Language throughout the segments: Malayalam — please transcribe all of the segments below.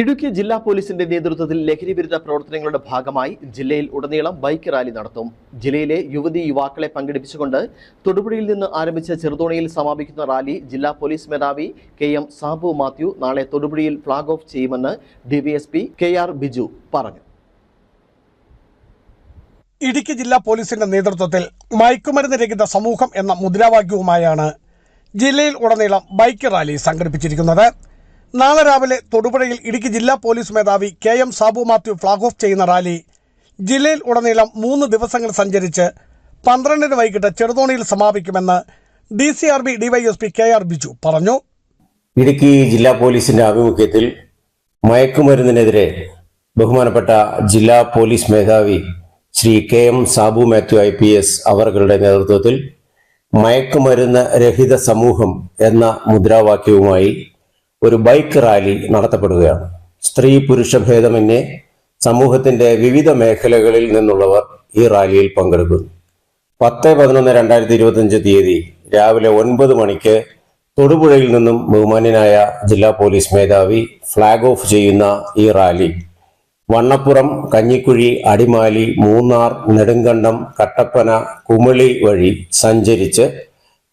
ഇടുക്കി ജില്ലാ പോലീസിന്റെ നേതൃത്വത്തിൽ ലഹരി വിരുദ്ധ പ്രവർത്തനങ്ങളുടെ ഭാഗമായി ജില്ലയിൽ ഉടനീളം ബൈക്ക് റാലി നടത്തും. ജില്ലയിലെ യുവതി യുവാക്കളെ പങ്കെടുപ്പിച്ചുകൊണ്ട് തൊടുപുഴയിൽ നിന്ന് ആരംഭിച്ച ചെറുതോണിയിൽ സമാപിക്കുന്ന റാലി ജില്ലാ പോലീസ് മേധാവി കെ എം സാബു മാത്യു നാളെ തൊടുപുഴയിൽ ഫ്ളാഗ് ഓഫ് ചെയ്യുമെന്ന് ഡിവിഎസ്പി കെ ആർ ബിജു പറഞ്ഞു. ഇടുക്കി ജില്ലാ പോലീസിന്റെ നേതൃത്വത്തിൽ മയക്കുമരുന്ന് രഹിത സമൂഹം എന്ന മുദ്രാവാക്യവുമായാണ് ജില്ലയിൽ ഉടനീളം ബൈക്ക് റാലി സംഘടിപ്പിച്ചിരിക്കുന്നത്. നാളെ രാവിലെ തൊടുപുഴയിൽ ഇടുക്കി ജില്ലാ പോലീസ് മേധാവി K M Sabu Mathew flag off ചെയ്യുന്ന റാലി. ജില്ലയിൽ ഉടനീളം മൂന്ന് ദിവസങ്ങൾ സഞ്ചരിച്ച് പന്ത്രണ്ടിന് വൈകിട്ട് ചെറുതോണിയിൽ സമാപിക്കുമെന്ന് D C R B DYSP K R Biju പറഞ്ഞു. ഇടുക്കി ജില്ലാ പോലീസിന്റെ ആഭിമുഖ്യത്തിൽ മയക്കുമരുന്നിനെതിരെ ബഹുമാനപ്പെട്ട ജില്ലാ പോലീസ് മേധാവി Shri K M Sabu Mathew I P S അവരുടെ നേതൃത്വത്തിൽ മയക്കുമരുന്ന് രഹിത സമൂഹം എന്ന മുദ്രാവാക്യവുമായി ഒരു ബൈക്ക് റാലി നടത്തപ്പെടുകയാണ്. സ്ത്രീ പുരുഷ ഭേദമന്യേ സമൂഹത്തിന്റെ വിവിധ മേഖലകളിൽ നിന്നുള്ളവർ ഈ റാലിയിൽ പങ്കെടുക്കുന്നു. പത്ത് പതിനൊന്ന് രണ്ടായിരത്തി ഇരുപത്തിയഞ്ച് തീയതി രാവിലെ ഒൻപത് മണിക്ക് തൊടുപുഴയിൽ നിന്നും ബഹുമാന്യനായ ജില്ലാ പോലീസ് മേധാവി ഫ്ളാഗ് ഓഫ് ചെയ്യുന്ന ഈ റാലി. വണ്ണപ്പുറം കഞ്ഞിക്കുഴി അടിമാലി മൂന്നാർ നെടുങ്കണ്ടം കട്ടപ്പന കുമളി വഴി സഞ്ചരിച്ച്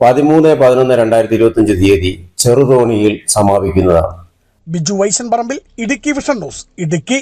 പതിമൂന്ന് പതിനൊന്ന് രണ്ടായിരത്തി ഇരുപത്തിയഞ്ച് തീയതി ചെറുതോണിയിൽ സമാപിക്കുന്നതാണ്. Biju Vaishan Parambil Idukki vision news Idukki